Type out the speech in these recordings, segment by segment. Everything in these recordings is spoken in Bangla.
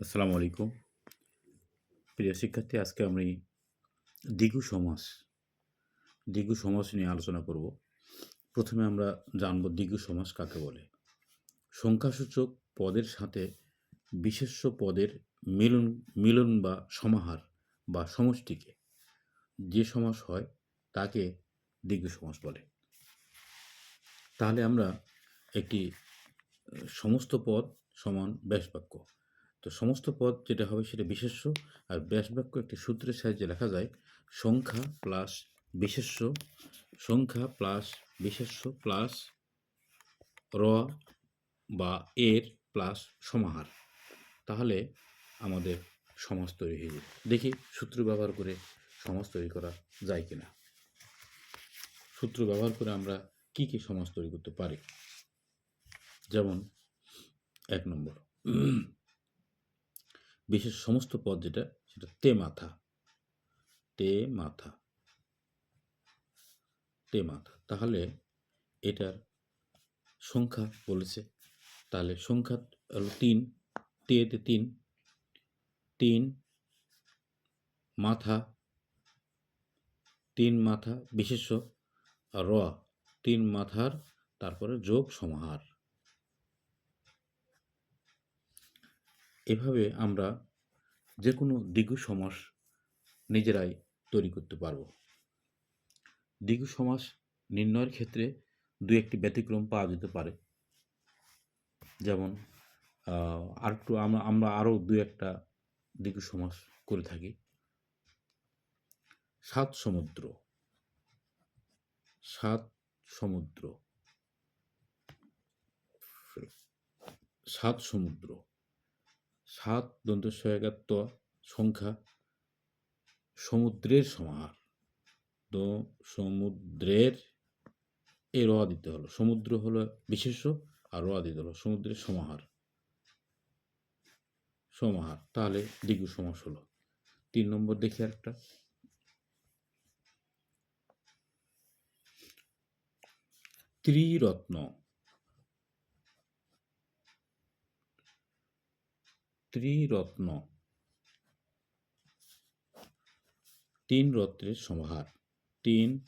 আসসালামু আলাইকুম। প্রিয় শিক্ষার্থী, আজকে আমি দ্বিগু সমাস দ্বিগু সমাস নিয়ে আলোচনা করব। প্রথমে আমরা জানব দ্বিগু সমাস কাকে বলে। সংখ্যাসূচক পদের সাথে বিশেষ্য পদের মিলন মিলন বা সমাহার বা সমষ্টিকে যে সমাস হয় তাকে দ্বিগু সমাস বলে। তাহলে আমরা একটি সমস্ত পদ সমান ব্যাসবাক্য তো সমস্ত পদ যেটা হবে সেটা বিশেষ্য আর ব্যাসবাক্য একটি সূত্রের সাহায্যে লেখা যায়, সংখ্যা প্লাস বিশেষ্য, সংখ্যা প্লাস বিশেষ্য প্লাস র বা এর প্লাস সমাহার। তাহলে আমাদের সমাজ তৈরি হয়ে যাবে। দেখি সূত্র ব্যবহার করে সমাজ তৈরি করা যায় কিনা। সূত্র ব্যবহার করে আমরা কি কি সমাজ তৈরি করতে পারি? যেমন এক নম্বর বিশেষ সমস্ত পদ যেটা, সেটা তে মাথা। তে মাথা। তে মাথা। তাহলে এটার সংখ্যা বলেছে। তাহলে সংখ্যা হলো তিন। তেতে তিন। তিন মাথা। তিন মাথা বিশেষ্য। র, তিন মাথার, তারপরে যোগ সমাহার। এভাবে আমরা যে কোনো দ্বিগু সমাস নিজেরাই তৈরি করতে পারব। দ্বিগু সমাস নির্ণয়ের ক্ষেত্রে দু একটি ব্যতিক্রম পাওয়া যেতে পারে। যেমন আর একটু আমরা আমরা আরও দু একটা দ্বিগু সমাস করে থাকি। সাত সমুদ্র। সাত সমুদ্র। সাত সমুদ্র। সাত দন্তস্বয়গাত্ম সংখ্যা সমুদ্রের সমাহার। তো সমুদ্রের এ র দিতে হলো। সমুদ্র হলো বিশেষ্য আর র দিতে হলো সমুদ্রের সমাহার। সমাহার, তাহলে দ্বিগু সমাস হলো। তিন নম্বর দেখি একটা ত্রিরত্ন ত্রিরত্ন তিন রত্নের সমাহার। তিন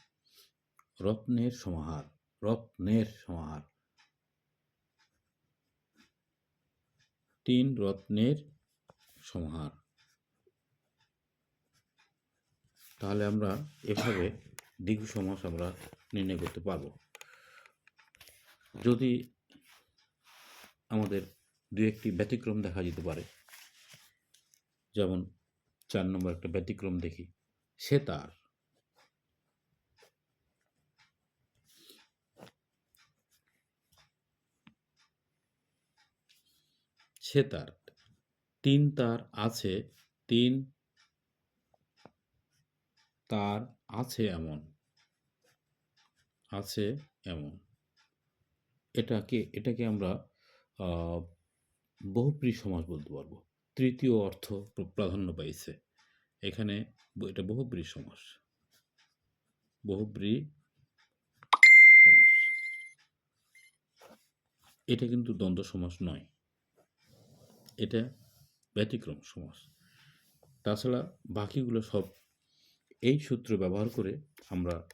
রত্নের সমাহার। রত্নের সমাহার। তিন রত্নের সমাহার। তাহলে আমরা এভাবে দ্বিগু সমাস আমরা নির্ণয় করতে পারব। যদি আমাদের দু একটি ব্যতিক্রম দেখা যেতে পারে যেমন চার নম্বর একটা ব্যতিক্রম দেখি, সে তার। সে তার। তিন তার আছে, তিন তার আছে এমন আছে এমন। এটাকে এটাকে আমরা বহুপ্রিয় সমাজ বলতে পারব। তৃতীয় অর্থ প্রাধান্য পাইছে। এখানে এটা বহুব্রী সমাস। বহুব্রী সমাস। এটা কিন্তু দ্বন্দ্ব সমাস নয়। এটা ব্যতিক্রম সমাস। তাছাড়া বাকিগুলো সব এই সূত্র ব্যবহার করে আমরা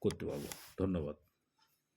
করতে পারব। ধন্যবাদ।